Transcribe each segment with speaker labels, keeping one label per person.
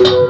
Speaker 1: you.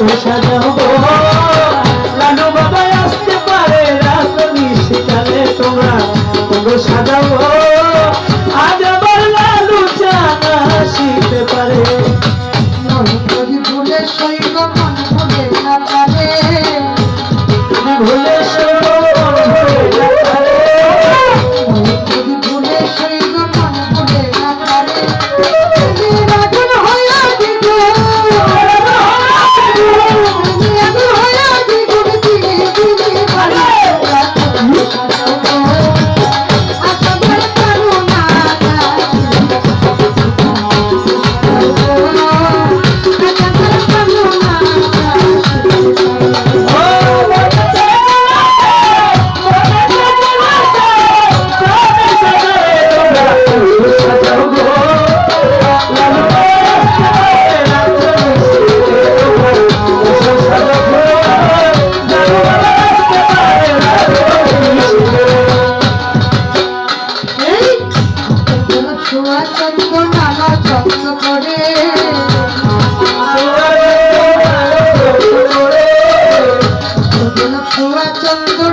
Speaker 1: আসো
Speaker 2: সাজাও গো লালু বাবা আসতে পারে রাত মিশে গেলে তোমরা তোমরা সাজাও আজ চন্দ্র